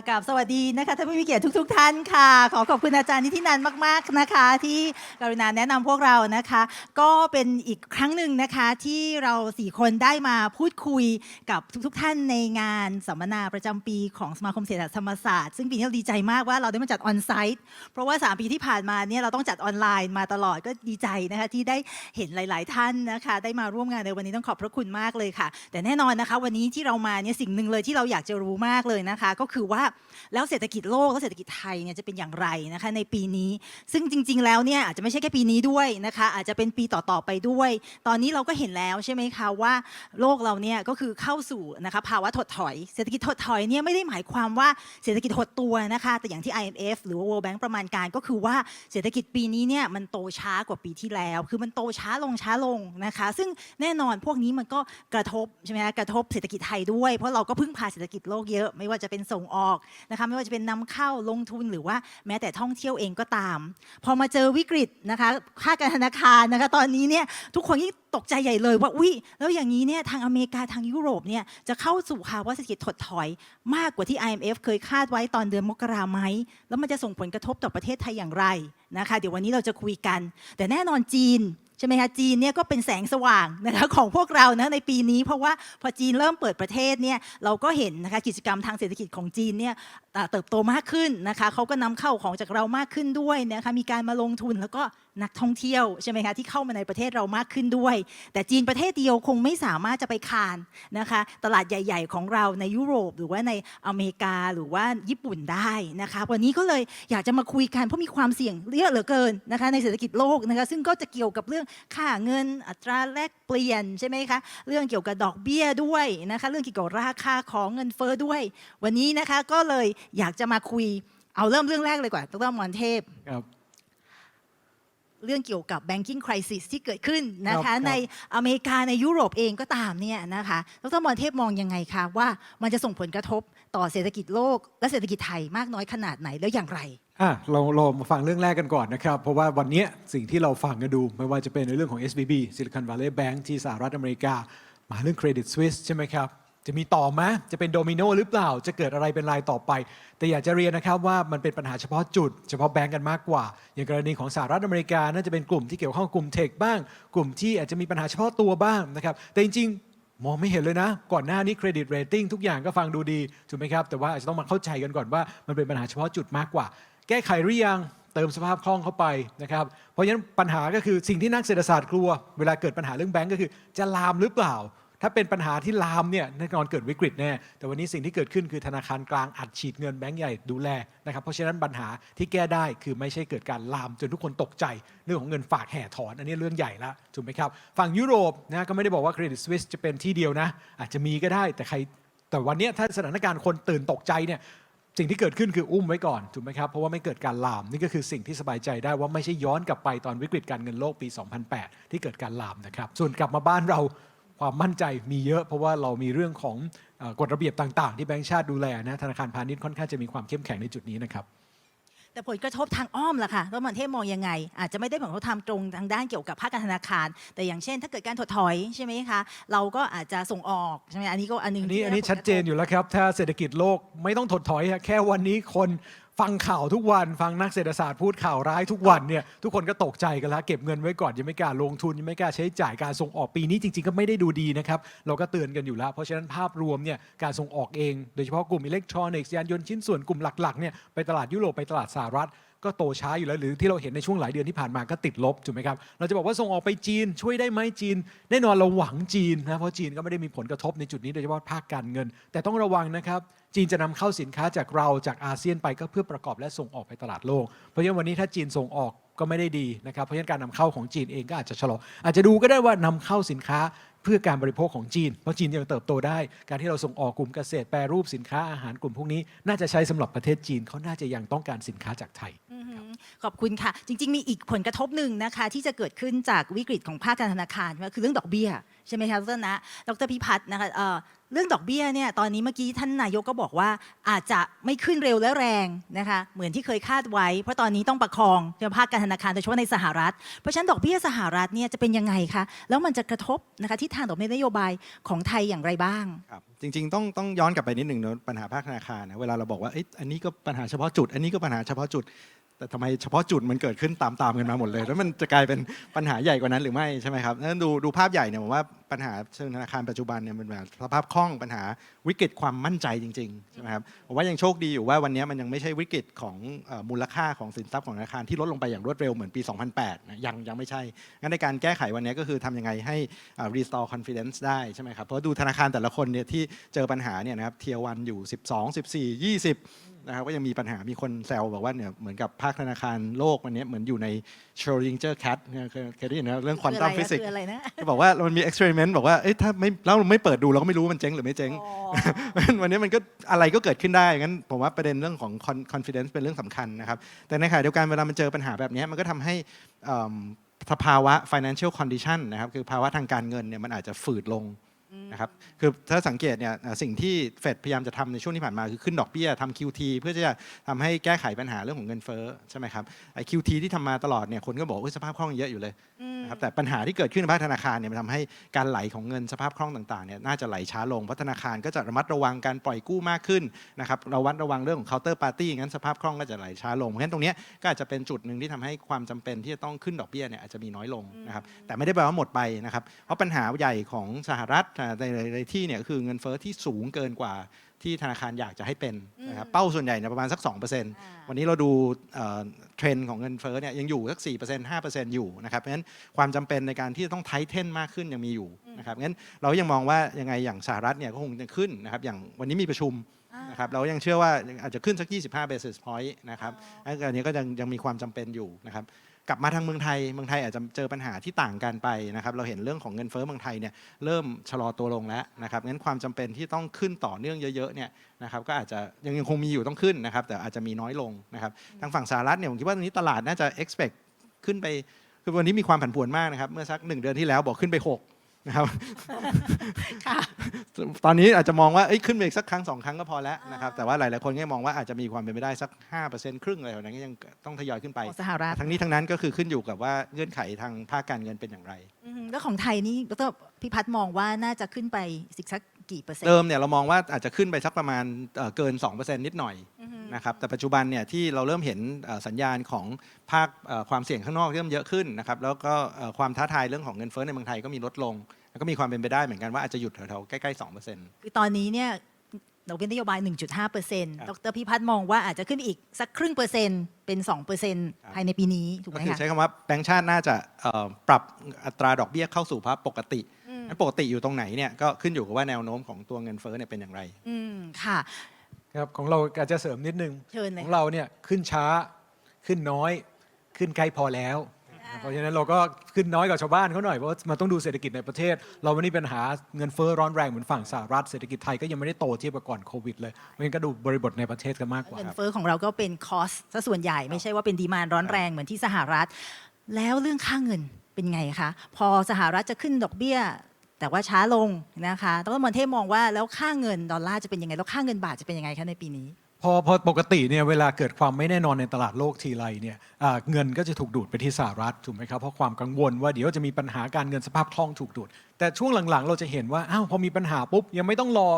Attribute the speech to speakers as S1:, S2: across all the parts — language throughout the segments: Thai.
S1: กับสวัสดีนะคะท่านผู้มีเกียรติทุก ๆ ท่านค่ะ ขอขอบคุณอาจารย์นิตินันมากๆนะคะ ที่กรุณาแนะนำพวกเรานะคะ ก็เป็นอีกครั้งหนึ่งนะคะที่เราสี่คนได้มาพูดคุยกับทุก ๆ ท่านในงานสัมมนาประจำปีของสมาคมเศรษฐศาสตร์ธรรมศาสตร์ซึ่งปีนี้เราดีใจมากว่าเราได้มาจัดออนไซต์เพราะว่า 3 ปีที่ผ่านมาเนี่ยเราต้องจัดออนไลน์มาตลอดก็ดีใจนะคะที่ได้เห็นหลาย ๆ ท่านนะคะ ได้มาร่วมงานในวันนี้ต้องขอบพระคุณมากเลยค่ะ แต่แน่นอนนะคะ วันนี้ที่เรามาเนี่ยสิ่งหนึ่งเลยที่เราอยากจะรู้มากเลยนะคะ ก็คือว่าแล้วเศรษฐกิจโลกและเศรษฐกิจไทยเนี่ยจะเป็นอย่างไรนะคะในปีนี้ ซึ่งจริง ๆ แล้วเนี่ยอาจจะไม่ใช่แค่ปีนี้ด้วยนะคะ อาจจะเป็นปีต่อๆไปด้วย ตอนนี้เราก็เห็นแล้วใช่ไหมคะว่าโลกเราเนี่ยก็คือเข้าสู่นะคะภาวะถดถอย เศรษฐกิจถดถอยเนี่ยไม่ได้หมายความว่าเศรษฐกิจหดตัวนะคะแต่อย่างที่ IMF หรือว่า World Bank ประมาณการก็คือว่าเศรษฐกิจปีนี้เนี่ยมันโตช้ากว่าปีที่แล้ว คือมันโตช้าลงช้าลงนะคะ ซึ่งแน่นอนพวกนี้มันก็กระทบใช่ไหมคะกระทบเศรษฐกิจไทยด้วย เพราะเราก็พึ่งพาเศรษฐกิจโลกเยอะ ไม่ว่าจะเป็นส่งออกนะคะไม่ว่าจะเป็นนำเข้าลงทุนหรือว่าแม้แต่ท่องเที่ยวเองก็ตาม พอมาเจอวิกฤตนะคะภาการธนาคารนะคะตอนนี้เนี่ยทุกคนยิ่งตกใจใหญ่เลยว่าอุ้ยแล้วอย่างนี้เนี่ยทางอเมริกาทางยุโรปเนี่ยจะเข้าสู่ภาวะเศรษฐกิจถดถอยมากกว่าที่ IMF เคยคาดไว้ตอนเดือนมกราไหมแล้วมันจะส่งผลกระทบต่อประเทศไทยอย่างไรนะคะเดี๋ยววันนี้เราจะคุยกัน แต่แน่นอนจีน ใช่ไหมคะจีนเนี่ยก็เป็นแสงสว่างนะคะของพวกเรานะในปีนี้ เพราะว่าพอจีนเริ่มเปิดประเทศเนี่ยเราก็เห็นนะคะกิจกรรมทางเศรษฐกิจของจีนเนี่ย เติบโตมากขึ้นนะคะเขาก็นำเข้าของจากเรามากขึ้นด้วยนะคะมีการมาลงทุนแล้วก็นักท่องเที่ยวใช่ไหมคะที่เข้ามาในประเทศเรามากขึ้นด้วย แต่จีนประเทศเดียวคงไม่สามารถจะไปคานนะคะตลาดใหญ่ ๆ ของเราในยุโรป หรือว่าในอเมริกาหรือว่าญี่ปุ่นได้นะคะวันนี้ก็เลยอยากจะมาคุยกันเพราะมีความเสี่ยงเยอะเหลือเกินนะคะในเศรษฐกิจโลกนะคะซึ่งก็จะเกี่ยวกับเรื่องค่าเงินอัตราแลกเปลี่ยนใช่ไหมคะเรื่องเกี่ยวกับดอกเบี้ยด้วยนะคะเรื่องเกี่ยวกับราคาของเงินเฟ้อด้วย วันนี้นะคะก็เลยอยากจะมาคุยเอาเริ่มเรื่องแรกเลยกว่าดรมอนเทพ
S2: ครับ
S1: เรื่องเกี่ยวกับ banking crisis ที่เกิดขึ้นนะ
S2: ครั
S1: คะ
S2: บ
S1: ในอเมริกาในยุโรปเองก็ตามเนี่ยนะคะดรมอนเทพมองยังไงคะว่ามันจะส่งผลกระทบต่อเศรษฐกิจโลก และเศรษฐกิจไทยมากน้อยขนาดไหนแล้วอย่างไร
S2: อะเราเรามาฟังเรื่องแรกกันก่อนนะครับ เพราะว่าวันเนี้ยสิ่งที่เราฟังกันดู ไม่ว่าจะเป็นในเรื่องของ SVB Silicon Valley Bank ที่สหรัฐอเมริกา มาเรื่อง Credit Suisse ใช่ไหมครับ จะมีต่อไหมจะเป็นโดมิโนหรือเปล่า จะเกิดอะไรเป็นรายต่อไป แต่อยากจะเรียนนะครับว่ามันเป็นปัญหาเฉพาะจุด เฉพาะแบงก์กันมากกว่า อย่างกรณีของสหรัฐอเมริกาน่าจะเป็นกลุ่มที่เกี่ยวข้องกลุ่มเทคบ้าง กลุ่มที่อาจจะมีปัญหาเฉพาะตัวบ้างนะครับ แต่จริงๆมองไม่เห็นเลยนะ ก่อนหน้านี้เครดิตเรตติ้งทุกอย่างก็ฟังดูดีถูกไหมครับ แต่ว่าอาจจะต้องมาเข้าใจกันก่อนว่ามันเป็นปัญหาเฉพาะจุดมากกว่า แก้ไขหรือยังเติมสภาพคล่องเข้าไปนะครับ เพราะฉะนั้นปัญหาก็คือสิ่งที่นักเศรษฐศาสตร์กลัว เวลาเกิดปัญหาเรื่องแบงก์ก็คือจะลามหรือเปล่า ถ้าเป็นปัญหาที่ลามเนี่ยแน่นอนเกิดวิกฤตแน่ แต่วันนี้สิ่งที่เกิดขึ้นคือธนาคารกลางอัดฉีดเงินแบงก์ใหญ่ดูแลนะครับ เพราะฉะนั้นปัญหาที่แก้ได้คือไม่ใช่เกิดการลามจนทุกคนตกใจเรื่องของเงินฝากแห่ถอน อันนี้เรื่องใหญ่ละถูกไหมครับ ฝั่งยุโรปนะก็ไม่ได้บอกว่าเครดิตสวิสจะเป็นที่เดียวนะ อาจจะมีก็ได้แต่ใคร แต่วันนี้ถ้าสถานการณ์คนตื่นตกใจเนี่ยสิ่งที่เกิดขึ้นคืออุ้มไว้ก่อนถูกไหมครับเพราะว่าไม่เกิดการลามนี่ก็คือสิ่งที่สบายใจได้ว่าไม่ใช่ย้อนกลับไปตอนวิกฤตการเงินโลกปี 2008 ที่เกิดการลามนะครับส่วนกลับมาบ้านเรา ความมั่นใจมีเยอะ เพราะว่าเรามีเรื่องของเอ่อกฎระเบียบต่าง ๆ ที่แบงก์ชาติดูแลนะธนาคารพาณิชย์ค่อนข้างจะมีความเข้มแข็งในจุดนี้นะครับ
S1: แต่ผลกระทบทางอ้อมล่ะค่ะดรมอนเทพมองยังไง อาจจะไม่ได้ผลกระทบทางตรงทางด้านเกี่ยวกับภาคการธนาคาร แต่อย่างเช่น ถ้าเกิดการถดถอยใช่ไหมคะ เราก็อาจจะส่งออกใช่ไหมอันนี้ก็อันหนึง
S2: อันนี้
S1: ที่
S2: อันนี้
S1: ไผล
S2: ชัด
S1: กระทบ
S2: เจนอยู่แล้วครับ ถ้าเศรษฐกิจโลกไม่ต้องถดถอยฮะแค่วันนี้คน ฟังข่าวทุกวันฟังนักเศรษฐศาสตร์พูดข่าวร้ายทุกวันเนี่ยทุกคนก็ตกใจกันแล้วเก็บเงินไว้ก่อนยังไม่กล้าลงทุนยังไม่กล้าใช้จ่ายการส่งออกปีนี้จริง ๆ ก็ไม่ได้ดูดีนะครับเราก็เตือนกันอยู่แล้ว เพราะฉะนั้นภาพรวมเนี่ยการส่งออกเอง โดยเฉพาะกลุ่มอิเล็กทรอนิกส์ยานยนต์ชิ้นส่วนกลุ่มหลักๆเนี่ยไปตลาดยุโรปไปตลาดสหรัฐ ก็โตช้าอยู่แล้วหรือที่เราเห็นในช่วงหลายเดือนที่ผ่านมาก็ติดลบถูกไหมครับเราจะบอกว่าส่งออกไปจีนช่วยได้ไหมจีน แน่นอนเราหวังจีนนะเพราะจีนก็ไม่ได้มีผลกระทบในจุดนี้โดยเฉพาะภาคการเงิน แต่ต้องระวังนะครับจีนจะนำเข้าสินค้าจากเราจากอาเซียนไปก็เพื่อประกอบและส่งออกไปตลาดโลก เพราะฉะนั้นวันนี้ถ้าจีนส่งออกก็ไม่ได้ดีนะครับเพราะฉะนั้นการนำเข้าของจีนเองก็อาจจะชะลออาจจะดูก็ได้ว่านำเข้าสินค้า เพื่อการบริโภคของจีน เพราะจีนยังเติบโตได้ การที่เราส่งออกกลุ่มเกษตรแปรรูปสินค้าอาหารกลุ่มพวกนี้ น่าจะใช้สำหรับประเทศจีนเขาน่าจะยังต้องการสินค้าจากไทย
S1: ขอบคุณค่ะ จริง ๆ มีอีกผลกระทบหนึ่งนะคะ ที่จะเกิดขึ้นจากวิกฤตของภาคการธนาคารคือเรื่องดอกเบี้ยใช่ไหมคะดรนะดรพิพัฒน์นะคะเรื่องดอกเบี้ยเนี่ยตอนนี้เมื่อกี้ท่านนายกก็บอกว่าอาจจะไม่ขึ้นเร็วและแรงนะคะเหมือนที่เคยคาดไว้ เพราะตอนนี้ต้องประคองในภาคการธนาคารโดยเฉพาะในสหรัฐ เพราะฉะนั้นดอกเบี้ยสหรัฐเนี่ยจะเป็นยังไงคะแล้วมันจะกระทบนะคะที่ทางดอกเบี้ยนโยบายของไทยอย่างไรบ้าง
S3: ครับจริงๆต้องต้องย้อนกลับไปนิดหนึ่งเนอะปัญหาภาคธนาคารนะเวลาเราบอกว่าเอ้ยอันนี้ก็ปัญหาเฉพาะจุด อันนี้ก็ปัญหาเฉพาะจุด แต่ทำไมเฉพาะจุดมันเกิดขึ้นตามๆกันมาหมดเลย แล้วมันจะกลายเป็นปัญหาใหญ่กว่านั้นหรือไม่ใช่ไหมครับนั้นดูดูภาพใหญ่เนี่ยผมว่าปัญหาเชิงธนาคารปัจจุบันเนี่ยมันแบบสภาพคล่องปัญหาวิกฤตความมั่นใจจริงๆใช่ไหมครับผมว่ายังโชคดีอยู่ว่าวันนี้มันยังไม่ใช่วิกฤตของมูลค่าของสินทรัพย์ของธนาคารที่ลดลงไปอย่างรวดเร็วเหมือนปี 2008นะยังยังไม่ใช่งั้นในการแก้ไขวันนี้ก็คือทำยังไงให้ restore confidence ได้ใช่ไหมครับเพราะดูธนาคารแต่ละคนเนี่ยที่เจอปัญหาเนี่ยนะครับเทียวันอยู่ 12 14 20 นะครับก็ยังมีปัญหามีคนแซวบอกว่าเนี่ยเหมือนกับภาคธนาคารโลกวันนี้เหมือนอยู่ใน Schrodinger cat เนี่ยเคยเคยได้ยินนะเรื่อง quantum
S1: คืออะไรนะ
S3: physics
S1: คืออะไรนะ
S3: ก็บอกว่ามันมี experiment บอกว่าเอ้ยถ้าไม่แล้วเราไม่เปิดดูเราก็ไม่รู้ว่ามันเจ๊งหรือไม่เจ๊ง
S1: อ๋อ
S3: วันนี้มันก็อะไรก็เกิดขึ้นได้งั้นผมว่าประเด็นเรื่องของ con- confidence เป็นเรื่องสำคัญนะครับแต่ในขณะเดียวกันเวลามันเจอปัญหาแบบนี้มันก็ทำให้เอิ่มสภาวะ financial condition นะครับคือภาวะทางการเงินเนี่ยมันอาจจะฝืดลง นะครับคือถ้าสังเกตเนี่ยเอ่อสิ่งที่เฟดพยายามจะทำในช่วงที่ผ่านมาคือขึ้นดอกเบี้ยทำ QT เพื่อที่จะทำให้แก้ไขปัญหาเรื่องของเงินเฟ้อใช่ไหมครับไอ้ QT ที่ทำมาตลอดเนี่ยคนก็บอกว่าสภาพคล่องเยอะอยู่เลยนะครับแต่ปัญหาที่เกิดขึ้นในภาคธนาคารเนี่ยมันทำให้การไหลของเงินสภาพคล่องต่างๆเนี่ยน่าจะไหลช้าลงเพราะธนาคารก็จะระมัดระวังการปล่อยกู้มากขึ้นนะครับระวัดระวังเรื่องของ counter party งั้นสภาพคล่องก็จะไหลช้าลงเพราะฉะนั้นตรงเนี้ยก็อาจจะเป็นจุดหนึ่งที่ทำให้ความจำเป็นที่จะต้องขึ้นดอกเบี้ยเนี่ยอาจจะมีน้อยลงนะครับแต่ไม่ได้แปลว่าหมดไปนะครับเพราะปัญหาใหญ่ของสหรัฐอ่าในหลายๆที่เนี่ยก็คือเงินเฟ้อที่สูงเกินกว่าที่ธนาคารอยากจะให้เป็นนะครับเป้าส่วนใหญ่เนี่ยประมาณสัก 2%วันนี้เราดูเอ่อเทรนด์ของเงินเฟ้อเนี่ยยังอยู่สัก 4% 5%อยู่นะครับเพราะฉะนั้นความจำเป็นในการที่จะต้องไทเทนมากขึ้นยังมีอยู่นะครับงั้นเรายังมองว่ายังไงอย่างสหรัฐเนี่ยก็คงจะขึ้นนะครับอย่างวันนี้มีประชุมนะครับเรายังเชื่อว่าอาจจะขึ้นสัก 25 basis point นะครับอันนี้ก็ยังยังมีความจำเป็นอยู่นะครับ กลับมาทางเมืองไทย เมืองไทยอาจจะเจอปัญหาที่ต่างกันไปนะครับ เราเห็นเรื่องของเงินเฟ้อเมืองไทยเนี่ยเริ่มชะลอตัวลงแล้วนะครับ งั้นความจำเป็นที่ต้องขึ้นต่อเนื่องเยอะๆเนี่ยนะครับ ก็อาจจะยังยังคงมีอยู่ต้องขึ้นนะครับ แต่อาจจะมีน้อยลงนะครับ ทางฝั่งสหรัฐเนี่ยผมคิดว่าตอนนี้ตลาดน่าจะ expect ขึ้นไป คือวันนี้มีความผันผวนมากนะครับ เมื่อสักหนึ่งเดือนที่แล้วบอกขึ้นไป 6 นะครับ
S1: ค่ะ
S3: ตอนนี้อาจจะมองว่าเอ้ยขึ้นไปอีกสักครั้งสองครั้งก็พอแล้วนะครับแต่ว่าหลาย ๆ คนก็มองว่าอาจจะมีความเป็นไปได้สัก 5%ครึ่งอะไรแบบนั้นก็ยังต้องทยอยขึ้นไป
S1: ของสหรัฐ
S3: ทั้งนี้ทั้งนั้นก็คือขึ้นอยู่กับว่าเงื่อนไขทางภาคการเงินเป็นอย่างไร
S1: อืมแล้วของไทยนี่ดรพิพัฒน์มองว่าน่าจะขึ้นไปสิกสักกี่เปอร์เซ็นต์
S3: เดิมเนี่ยเรามองว่าอาจจะขึ้นไปสักประมาณเอ่อเกิน 2%นิดหน่อย
S1: อือฮึ
S3: นะครับแต่ปัจจุบันเนี่ยที่เราเริ่มเห็นเอ่อสัญญาณของภาคเอ่อความเสี่ยงข้างนอกเริ่มเยอะขึ้นนะครับแล้วก็เอ่อความท้าทายเรื่องของเงินเฟ้อในเมืองไทยก็มีลดลง แล้วก็มีความเป็นไปได้เหมือนกันว่าอาจจะหยุดแถวๆใกล้ๆ2%
S1: คือตอนนี้เนี่ยดอกเบี้ยนโยบาย 1.5เปอร์เซ็นต์ดรพิพัฒน์มองว่าอาจจะขึ้นไปอีกสักครึ่งเปอร์เซ็นต์เป็น2เปอร์เซ็นต์ภายในปีนี้ ถูกไห
S3: ก็
S1: ม
S3: คือ
S1: คะ
S3: ใช้คำว่าแบงก์ชาติน่าจะเอ่อปรับอัตราดอกเบี้ยเข้าสู่ภาวะปกตินั้นปกติอยู่ตรงไหนเนี่ยก็ขึ้นอยู่กับว่าแนวโน้มของตัวเงินเฟ้อเนี่ยเป็นอย่างไร
S1: อืมค่ะ
S2: ครับของเราอาจจะเสริมนิดนึง
S1: เชิญเลย
S2: ของเราเนี่ยขึ้นช้าขึ้นน้อย ขึ้นใกล้พอแล้ว เพราะฉะนั้นเราก็ขึ้นน้อยกว่าชาวบ้านเขาหน่อยเพราะว่ามันต้องดูเศรษฐกิจในประเทศ เราไม่ได้ปัญหาเงินเฟ้อร้อนแรงเหมือนฝั่งสหรัฐเศรษฐกิจไทยก็ยังไม่ได้โตเทียบกับก่อนโควิดเลยเพราะฉะนั้นก็ดูบริบทในประเทศกันมากกว่า
S1: เงินเฟ้อของเราก็เป็นคอสซะส่วนใหญ่ไม่ใช่ว่าเป็นดีมานร้อนแรงเหมือนที่สหรัฐ แล้วเรื่องค่าเงินเป็นไงคะ พอสหรัฐจะขึ้นดอกเบี้ย แต่ว่าช้าลงนะคะดรมอนเทพมองว่าแล้วค่าเงินดอลลาร์จะเป็นยังไง แล้วค่าเงินบาทจะเป็นยังไงคะในปีนี้
S2: พอพอปกติเนี่ยเวลาเกิดความไม่แน่นอนในตลาดโลกทีไรเนี่ยเงินก็จะถูกดูดไปที่สหรัฐถูกไหมครับเพราะความกังวลว่าเดี๋ยวจะมีปัญหาการเงินสภาพคล่องถูกดูด แต่ช่วงหลังๆ เราจะเห็นว่าอ้าวพอมีปัญหาปุ๊บยังไม่ต้องรอ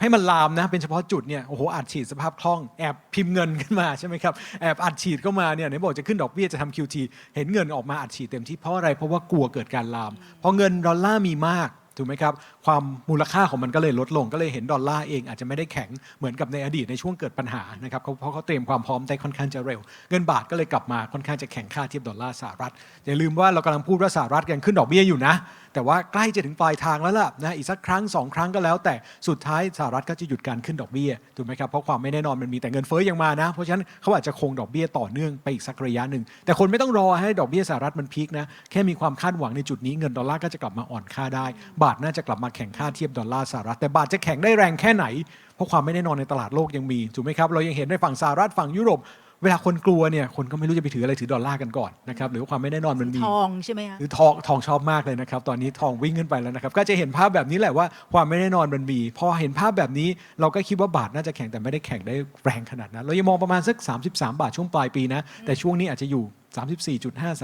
S2: ให้มันลามนะเป็นเฉพาะจุดเนี่ยโอ้โหอัดฉีดสภาพคล่องแอบพิมพ์เงินขึ้นมาใช่ไหมครับแอบอัดฉีดเข้ามาเนี่ยไหนบอกจะขึ้นดอกเบี้ยจะทำ QT เห็นเงินออกมาอัดฉีดเต็มที่เพราะอะไรเพราะว่ากลัวเกิดการลามเพราะเงินดอลลาร์มีมาก ถูกไหมครับความมูลค่าของมันก็เลยลดลงก็เลยเห็นดอลลาร์เองอาจจะไม่ได้แข็งเหมือนกับในอดีตในช่วงเกิดปัญหานะครับเขาเพราะเขาเตรียมความพร้อมได้ค่อนข้างจะเร็ว เงินบาทก็เลยกลับมาค่อนข้างจะแข็งค่าเทียบดอลลาร์สหรัฐอย่าลืมว่าเรากำลังพูดว่าสหรัฐกันขึ้นดอกเบี้ยอยู่นะ แต่ว่าใกล้จะถึงปลายทางแล้วล่ะนะอีกสักครั้งสองครั้งก็แล้ว แต่สุดท้ายสหรัฐก็จะหยุดการขึ้นดอกเบี้ยถูกไหมครับเพราะความไม่แน่นอนมันมีแต่เงินเฟ้อยังมานะ เพราะฉะนั้นเขาอาจจะคงดอกเบี้ยต่อเนื่องไปอีกสักระยะหนึ่งแต่คนไม่ต้องรอให้ดอกเบี้ยสหรัฐมันพีคนะแค่มีความคาดหวังในจุดนี้เงินดอลลาร์ก็จะกลับมาอ่อนค่าได้บาทน่าจะกลับมาแข่งค่าเทียบดอลลาร์สหรัฐแต่บาทจะแข็งได้แรงแค่ไหน เพราะความไม่แน่นอนในตลาดโลกยังมีถูกไหมครับเรายังเห็นในฝั่งสหรัฐฝั่งยุโรปเวลาคนกลัวเนี่ยคนก็ไม่รู้จะไปถืออะไรถือดอลลาร์กันก่อนนะครับหรือว่าความไม่แน่นอนมันมี
S1: ทองใช่ไหมคะ
S2: หรือทองทองชอบมากเลยนะครับ ตอนนี้ทองวิ่งขึ้นไปแล้วนะครับก็จะเห็นภาพแบบนี้แหละว่าความไม่แน่นอนมันมีพอเห็นภาพแบบนี้เราก็คิดว่าบาทน่าจะแข็งแต่ไม่ได้แข็งได้แรงขนาดนั้น เรายังมองประมาณสัก 33 บาทช่วงปลายปีนะแต่ช่วงนี้อาจจะอยู่ 34.5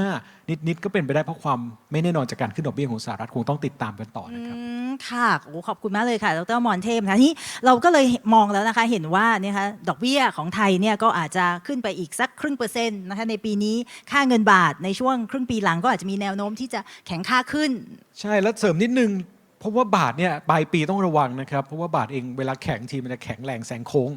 S2: 35 นิดๆก็เป็นไปได้เพราะความไม่แน่นอนจากการขึ้นดอกเบี้ยของสหรัฐคงต้องติดตามกันต่อนะครับ
S1: อืมค่ะโอ้ขอบคุณมากเลยค่ะดรมอนเทพนะนี่เราก็เลยมองแล้วนะคะเห็นว่าเนี่ยคะดอกเบี้ยของไทยเนี่ยก็อาจจะขึ้นไปอีกสักครึ่งเปอร์เซ็นต์นะคะในปีนี้ค่าเงินบาทในช่วงครึ่งปีหลังก็อาจจะมีแนวโน้มที่จะแข็งค่าขึ้น
S2: ใช่แล้วเสริมนิดนึงเพราะว่าบาทเนี่ยปลายปีต้องระวังนะครับ เพราะว่าบาทเองเวลาแข็งทีมันจะแข็งแรงแสงโค้ง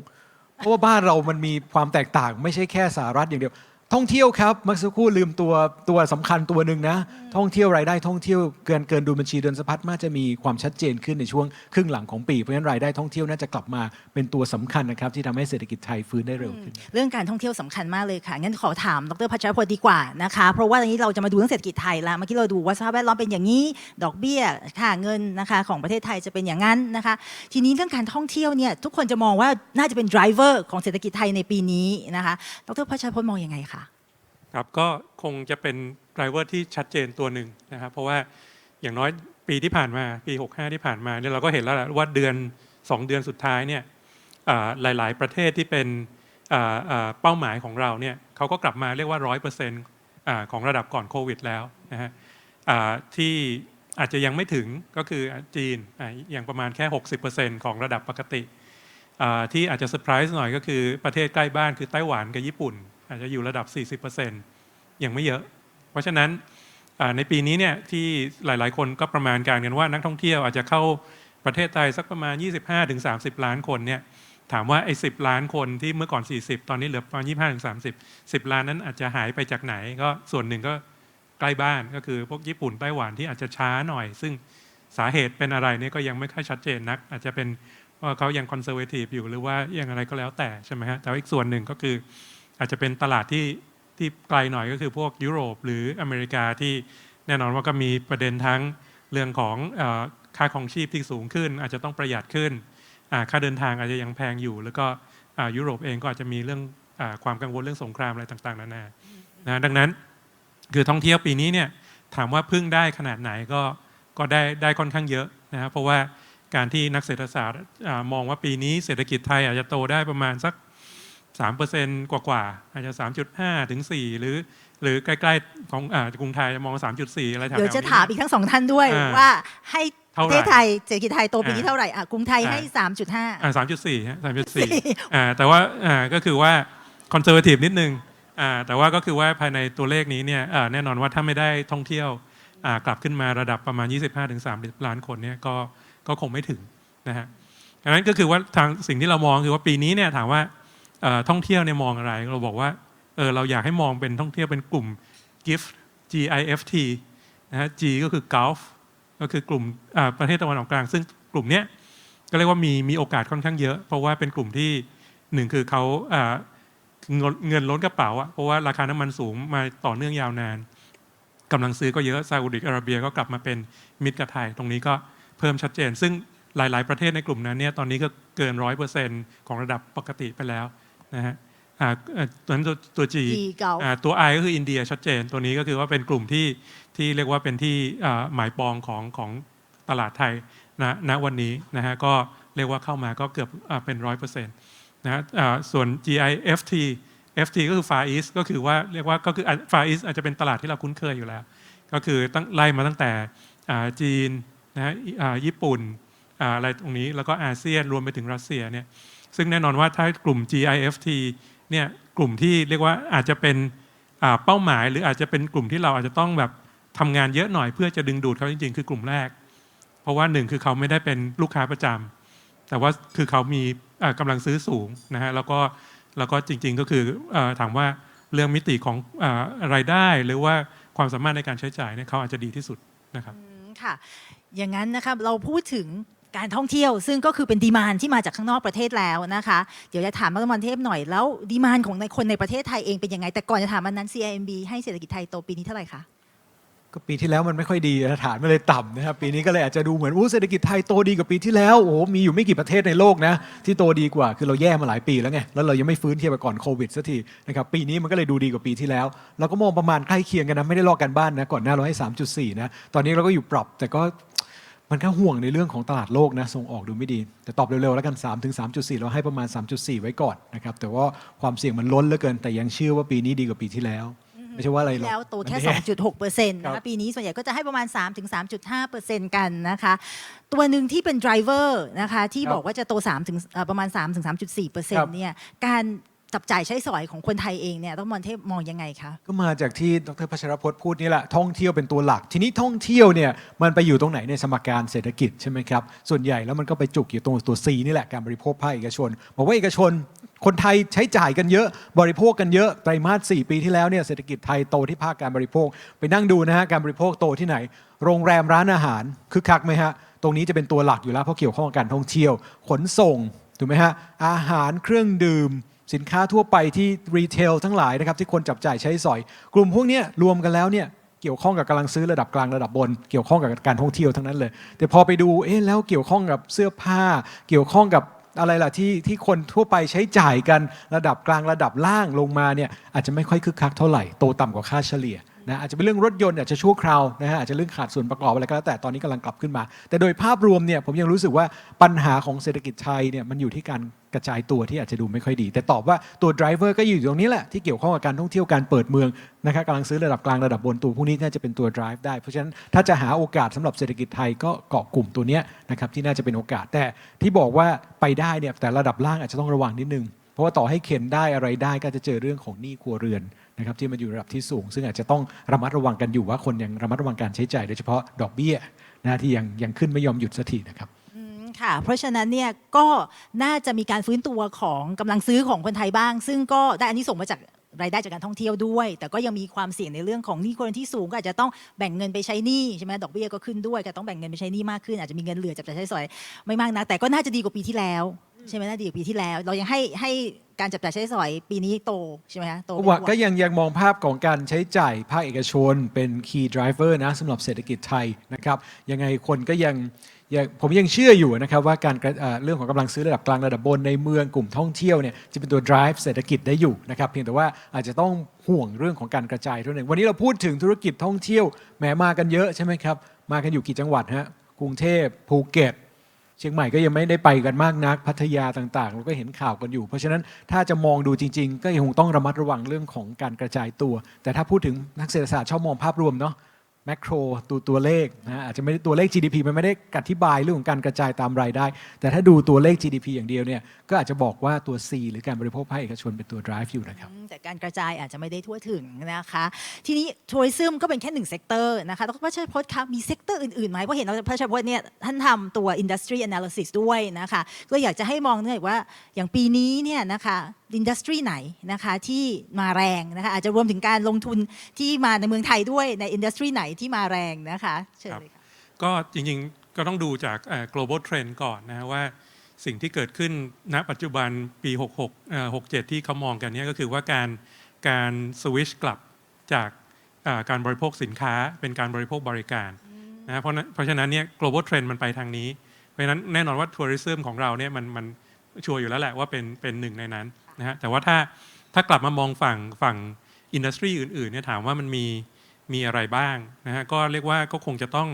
S2: เพราะว่าบ้านเรามันมีความแตกต่างไม่ใช่แค่สหรัฐอย่างเดียว ท่องเที่ยวครับเมื่อสักครู่ลืมตัวตัวสำคัญตัวหนึ่งนะ ท่องเที่ยวรายได้ท่องเที่ยวเกินเกินดูบัญชีเดือนสะพัดมากจะมีความชัดเจนขึ้นในช่วงครึ่งหลังของปี เพราะฉะนั้นรายได้ท่องเที่ยวน่าจะกลับมาเป็นตัวสำคัญนะครับที่ทำให้เศรษฐกิจไทยฟื้นได้เร็วขึ้น
S1: เรื่องการท่องเที่ยวสำคัญมากเลยค่ะงั้นขอถามดรพัชรพลดีกว่านะคะเพราะว่าตอนนี้เราจะมาดูเรื่องเศรษฐกิจไทยแล้วเมื่อกี้เราดูว่าสภาพแวดล้อมเป็นอย่างนี้ ดอกเบี้ยค่าเงินนะคะของประเทศไทยจะเป็นอย่างนั้นนะคะ ทีนี้เรื่องการท่องเที่ยวเนี่ยทุกคนจะมองว่าน่าจะเป็น driver ของเศรษฐกิจไทยในปีนี้นะคะดรพัชรพลมองยังไงคะ
S4: ครับก็คงจะเป็นไดรเวอร์ที่ชัดเจนตัวหนึ่งนะครับ เพราะว่าอย่างน้อยปีที่ผ่านมาปี 65 ที่ผ่านมาเนี่ยเราก็เห็นแล้วแหละว่าเดือน 2 เดือนสุดท้ายเนี่ยอ่าหลาย ๆ ประเทศที่เป็นเป้าหมายของเราเนี่ยเขาก็กลับมาเรียกว่า 100%อของระดับก่อนโควิดแล้วนะฮะที่อาจจะยังไม่ถึงก็คือจีนอย่างประมาณแค่ 60%ของระดับปกติที่อาจจะเซอร์ไพรส์หน่อยก็คือประเทศใกล้บ้านคือไต้หวันกับญี่ปุ่น อาจจะอยู่ระดับ 40%ยังไม่เยอะ เพราะฉะนั้นในปีนี้เนี่ยที่หลาย ๆ คนก็ประมาณการกันว่านักท่องเที่ยวอาจจะเข้าประเทศไทยสักประมาณ 25-30 ล้านคนเนี่ยถามว่าไอ้10ล้านคนที่เมื่อก่อน 40 ตอนนี้เหลือประมาณ25-30 10ล้านนั้นอาจจะหายไปจากไหน ก็ส่วนหนึ่งก็ใกล้บ้านก็คือพวกญี่ปุ่นไต้หวันที่อาจจะช้าหน่อย ซึ่งสาเหตุเป็นอะไรเนี่ยก็ยังไม่ค่อยชัดเจนนัก อาจจะเป็นว่าเขายังคอนเซอร์เวทีฟอยู่หรือว่ายังอะไรก็แล้วแต่ใช่ไหมฮะแต่อีกส่วนหนึ่งก็คือ อาจจะเป็นตลาดที่ที่ไกลหน่อยก็คือพวกยุโรปหรืออเมริกาที่แน่นอนว่าก็มีประเด็นทั้งเรื่องของค่าของชีพที่สูงขึ้น อาจจะต้องประหยัดขึ้น ค่าเดินทางอาจจะยังแพงอยู่ แล้วก็ยุโรปเองก็อาจจะมีเรื่องอความกังวลเรื่องสงครามอะไรต่างๆนานานะดังนั้นคือท่องเที่ยวปีนี้เนี่ยถามว่าพึ่งได้ขนาดไหนก็ก็ได้ได้ค่อนข้างเยอะนะครับเพราะว่าการที่นักเศรษฐศาสตร์มองว่าปีนี้เศรษฐกิจไทยอาจจะโตได้ประมาณสัก 3%กว่ากว่าๆอาจจะ 3.5 ถึง 4 หรือ หรือใกล้ๆของอ่ากรุงไทยมอง 3.4 อะไรแถวๆ
S1: เดี๋ยว
S4: นี้
S1: จะถามอีกทั้งสองท่านด้วย
S4: อ่า
S1: ว่าให้ป
S4: เท่า
S1: ระ
S4: ไหร่
S1: เทศไทยเศรษฐกิจไทยโตปีนี้
S4: อ่า
S1: เท่าไหร่อะกรุงไทยให้
S4: อ่า
S1: 3.5
S4: อ่า3.4ฮะ3.4อ่าแต่ว่าอ่าก็คือว่าคอนเซอร์ t ทีฟนิดนึงอ่าแต่ว่าก็คือว่าภายในตัวเลขนี้เนี่ยอ่าแน่นอนว่าถ้าไม่ได้ท่องเที่ยวอ่ากลับขึ้นมาระดับประมาณ 25-30 ล้านคนเนี่ยก็ก็คงไม่ถึงนะฮะดังนั้นก็คือว่าทางสิ่งที่เรามองคือว่าปีนี้เนี่ยถามว่าเอ่อ ท่องเที่ยวเนี่ยมองอะไร เราบอกว่าเออเราอยากให้มองเป็นท่องเที่ยวเป็นกลุ่ม gift G I F T นะฮะ G ก็คือ Gulf ก็คือกลุ่มประเทศตะวันออกกลาง ซึ่งกลุ่มเนี้ยก็เรียกว่ามีมีโอกาสค่อนข้างเยอะ เพราะว่าเป็นกลุ่มที่หนึ่งคือเขาเงินเงินล้นกระเป๋าอะเพราะว่าราคาน้ำมันสูงมาต่อเนื่องยาวนานกำลังซื้อก็เยอะซาอุดิอาระเบียก็กลับมาเป็นมิตรกับไทย ตรงนี้ก็เพิ่มชัดเจน ซึ่งหลาย ๆ ประเทศในกลุ่มนั้นเนี่ยตอนนี้ก็เกินร้อยเปอร์เซ็นต์ของระดับปกติไปแล้ว นะฮะตัวนั้นตัวตัว G
S1: G เก่า
S4: อ่าตัว I ก็คืออินเดียชัดเจน ตัวนี้ก็คือว่าเป็นกลุ่มที่ที่เรียกว่าเป็นที่หมายปองของของตลาดไทยนะณวันนี้นะฮะก็เรียกว่าเข้ามาก็เกือบอเป็นร้อยเปอร์เซ็นต์นะฮะอ่าส่วน GIFT FT ก็คือ Far East ก็คือว่าเรียกว่าก็คือ Far East อาจจะเป็นตลาดที่เราคุ้นเคยอยู่แล้ว ก็คือตั้งไล่มาตั้งแต่จีนนะฮะญี่ปุ่นอะไรตรงนี้แล้วก็อาเซียนรวมไปถึงรัสเซียเนี่ย ซึ่งแน่นอนว่าถ้ากลุ่ม GIFT เนี่ยกลุ่มที่เรียกว่าอาจจะเป็นเป้าหมาย หรืออาจจะเป็นกลุ่มที่เราอาจจะต้องแบบทำงานเยอะหน่อยเพื่อจะดึงดูดเขาจริง ๆ คือกลุ่มแรก เพราะว่าหนึ่งคือเขาไม่ได้เป็นลูกค้าประจำแต่ว่าคือเขามีอ่ากำลังซื้อสูงนะฮะแล้วก็แล้วก็จริง ๆ ก็คือถามว่าเรื่องมิติของอารายได้ หรือว่าความสามารถในการใช้จ่ายเนี่ยเขาอาจจะดีที่สุดนะครับ
S1: ค่ะอย่างนั้นนะครับเราพูดถึง การท่องเที่ยว ซึ่งก็คือเป็นดีมานที่มาจากข้างนอกประเทศแล้วนะคะ เดี๋ยวจะถามรัฐมนตรีเทพหน่อยแล้วดีมานของในคนในประเทศไทยเองเป็นยังไง แต่ก่อนจะถามอันนั้น CIMB ให้เศรษฐกิจไทยโตปีนี้เท่าไหร่คะ
S2: ก็ปีที่แล้วมันไม่ค่อยดีฐานมันเลยต่ำนะครับปีนี้ก็เลยอาจจะดูเหมือนอู้เศรษฐกิจไทยโตดีกว่าปีที่แล้วโอ้โหมีอยู่ไม่กี่ประเทศในโลกนะที่โตดีกว่าคือเราแย่มาหลายปีแล้วไงแล้วเรายังไม่ฟื้นเทียบกับก่อนโควิดสักทีนะครับปีนี้มันก็เลยดูดีกว่าปีที่แล้ว เราก็มองประมาณใกล้เคียงกันนะไม่ได้ลอกกันบ้านนะก่อนหน้าเราให้ 3.4นะตอนนี้เราก็อยู่ปรับแต่ก็ มันก็ห่วงในเรื่องของตลาดโลกนะส่งออกดูไม่ดี แต่ตอบเร็วๆแล้วกัน3ถึง3.4 เราให้ประมาณ 3.4 ไว้ก่อนนะครับแต่ว่าความเสี่ยงมันล้นเหลือเกิน แต่ยังเชื่อว่าปีนี้ดีกว่าปีที่แล้ว ไม่ใช่ว่าอะไรหรอก
S1: แล้วโตแค่
S2: มันแย่
S1: 2.6เปอร์เซ็นต์นะ
S2: ครั
S1: คะ
S2: บ
S1: ปีนี้ส่วนใหญ่ก็จะให้ประมาณ3ถึง3.5เปอร์เซ็นต์กันนะคะ ตัวหนึ่งที่เป็น driver นะคะที่
S2: ครับ
S1: บอกว่าจะโต3ถึงเอ่อประมาณ3ถึง3.4เปอร์เซ็น
S2: ครั
S1: ต์
S2: บ
S1: เนี่ยการ จับจ่ายใช้สอยของคนไทยเองเนี่ยต้องมองเทพมองยังไงคะ
S2: ก็มาจากที่ดรพัชรพจน์พูดนี่แหละท่องเที่ยวเป็นตัวหลัก ทีนี้ท่องเที่ยวเนี่ยมันไปอยู่ตรงไหนในสมการเศรษฐกิจใช่ไหมครับ ส่วนใหญ่แล้วมันก็ไปจุกอยู่ตรงตัว C นี่แหละการบริโภคภาคเอกชน บอกว่าเอกชน คนไทยใช้จ่ายกันเยอะบริโภคกันเยอะไตรมาส 4 ปีที่แล้วเนี่ยเศรษฐกิจไทยโตที่ภาคการบริโภค ไปนั่งดูนะฮะการบริโภคโตที่ไหน โรงแรมร้านอาหารคึกคักไหมฮะตรงนี้จะเป็นตัวหลักอยู่แล้วเพราะเกี่ยวข้องกับการท่องเที่ยว ขนส่งถูกไหมฮะอาหารเครื่องดื่ม สินค้าทั่วไปที่รีเทลทั้งหลายนะครับที่คนจับจ่ายใช้สอย กลุ่มพวกนี้รวมกันแล้วเนี่ยเกี่ยวข้องกับกำลังซื้อระดับกลางระดับบน เกี่ยวข้องกับการท่องเที่ยวทั้งนั้นเลย แต่พอไปดูเอ๊ะแล้วเกี่ยวข้องกับเสื้อผ้า เกี่ยวข้องกับอะไรล่ะที่ที่คนทั่วไปใช้จ่ายกันระดับกลางระดับล่างลงมาเนี่ยอาจจะไม่ค่อยคึกคักเท่าไหร่โตต่ำกว่าค่าเฉลี่ยนะอาจจะเป็นเรื่องรถยนต์อาจจะชั่วคราวนะฮะอาจจะเรื่องขาดส่วนประกอบอะไรก็แล้วแต่ตอนนี้กำลังกลับขึ้นมา แต่โดยภาพรวมเนี่ยผมยังรู้สึกว่าปัญหาของเศรษฐกิจไทยเนี่ยมันอยู่ที่การ กระจายตัวที่อาจจะดูไม่ค่อยดี แต่ตอบว่าตัว driver ก็อยู่ตรงนี้แหละ ที่เกี่ยวข้องกับการท่องเที่ยวการเปิดเมืองนะครับกำลังซื้อระดับกลางระดับบนตัวพวกนี้น่าจะเป็นตัว drive ได้ เพราะฉะนั้นถ้าจะหาโอกาสสำหรับเศรษฐกิจไทยก็เกาะกลุ่มตัวเนี้ยนะครับที่น่าจะเป็นโอกาสแต่ที่บอกว่าไปได้เนี่ยแต่ระดับล่างอาจจะต้องระวังนิดนึงเพราะว่าต่อให้เข็นได้อะไรได้ก็จะเจอเรื่องของหนี้ครัวเรือนนะครับที่มันอยู่ระดับที่สูง ซึ่งอาจจะต้องระมัดระวังกันอยู่ว่าคนยังระมัดระวังการใช้จ่ายโดยเฉพาะดอกเบี้ยนะที่ยังยังขึ้นไม่ยอมหยุดสักทีนะครับ
S1: ค่ะ เพราะฉะนั้นเนี่ยก็น่าจะมีการฟื้นตัวของกำลังซื้อของคนไทยบ้าง ซึ่งก็ได้อันนี้ส่งมาจากรายได้จากการท่องเที่ยวด้วย แต่ก็ยังมีความเสี่ยงในเรื่องของหนี้คนที่สูงก็อาจจะต้องแบ่งเงินไปใช้หนี้ใช่ไหมดอกเบี้ยก็ขึ้นด้วยก็ต้องแบ่งเงินไปใช้หนี้มากขึ้นอาจจะมีเงินเหลือจับจ่ายใช้สอยไม่มากนะแต่ก็น่าจะดีกว่าปีที่แล้ว ใช่ไหมน่าดีกว่าปีที่แล้ว เรายังให้ให้การจับจ่ายใช้สอยปีนี้โตใช่ไหมคะโต
S2: ก็
S1: เป็น
S2: ว่า
S1: บวก
S2: ก็ยังยังมองภาพของการใช้จ่ายภาคเอกชนเป็น key driver นะสำหรับเศรษฐกิจไทยนะครับยังไงคนก็ยังผมยังเชื่ออยู่นะครับว่าการเรื่องของกำลังซื้อระดับกลางระดับบนในเมืองกลุ่มท่องเที่ยวเนี่ยจะเป็นตัว drive เศรษฐกิจได้อยู่นะครับเพียงแต่ว่าอาจจะต้องห่วงเรื่องของการกระจายเท่านั้นวันนี้เราพูดถึงธุรกิจท่องเที่ยวแหมมากันเยอะใช่ไหมครับมากันอยู่กี่จังหวัดฮะกรุงเทพภูเก็ตเชียงใหม่ก็ยังไม่ได้ไปกันมากนักพัทยาต่างๆ เราก็เห็นข่าวกันอยู่ เพราะฉะนั้นถ้าจะมองดูจริง ๆ ก็ยังคงต้องระมัดระวังเรื่องของการกระจายตัว แต่ถ้าพูดถึงนักเศรษฐศาสตร์ชอบมองภาพรวมเนาะ แมกโครตัวตัวเลขนะอาจจะไม่ได้ตัวเลข GDP มันไม่ได้อธิบายเรื่องของการกระจายตามรายได้ แต่ถ้าดูตัวเลข GDP อย่างเดียวเนี่ยก็อาจจะบอกว่าตัว C หรือการบริโภคภาคเอกชนเป็นตัว drive อยู่นะครับ
S1: แต่การกระจายอาจจะไม่ได้ทั่วถึงนะคะ ทีนี้ทัวริซึมก็เป็นแค่หนึ่งเซกเตอร์นะคะแล้วพระชพจน์คะมีเซกเตอร์อื่นๆไหมเพราะเห็นว่าพระชพจน์เนี่ยท่านทำตัว industry analysis ด้วยนะคะก็อยากจะให้มองหน่อยว่าอย่างปีนี้เนี่ยนะคะอินดัสทรีไหนนะคะที่มาแรงนะคะอาจจะรวมถึงการลงทุนที่มาในเมืองไทยด้วยในอินดัสทรีไหนที่มาแรงนะคะเชิญเลยค่ะ
S4: ก็จริงๆก็ต้องดูจากเอ่อ global trend ก่อนนะฮะว่าสิ่งที่เกิดขึ้นณปัจจุบันปี 66เอ่อ67 ที่เขามองกันเนี่ยก็คือว่าการการสวิชกลับจากเอ่อการบริโภคสินค้าเป็นการบริโภคบริการนะฮะเพราะนั้นเพราะฉะนั้นเนี่ย global trend มันไปทางนี้ เพราะฉะนั้นแน่นอนว่าทัวริซึมของเราเนี่ยมันมันชัวร์อยู่แล้วแหละว่าเป็นเป็นหนึ่งในนั้นนะฮะแต่ว่าถ้าถ้ากลับมามองฝั่งฝั่งอินดัสทรีอื่นๆเนี่ยถามว่ามันมี มีอะไรบ้างนะฮะก็เรียกว่าก็คงจะต้อง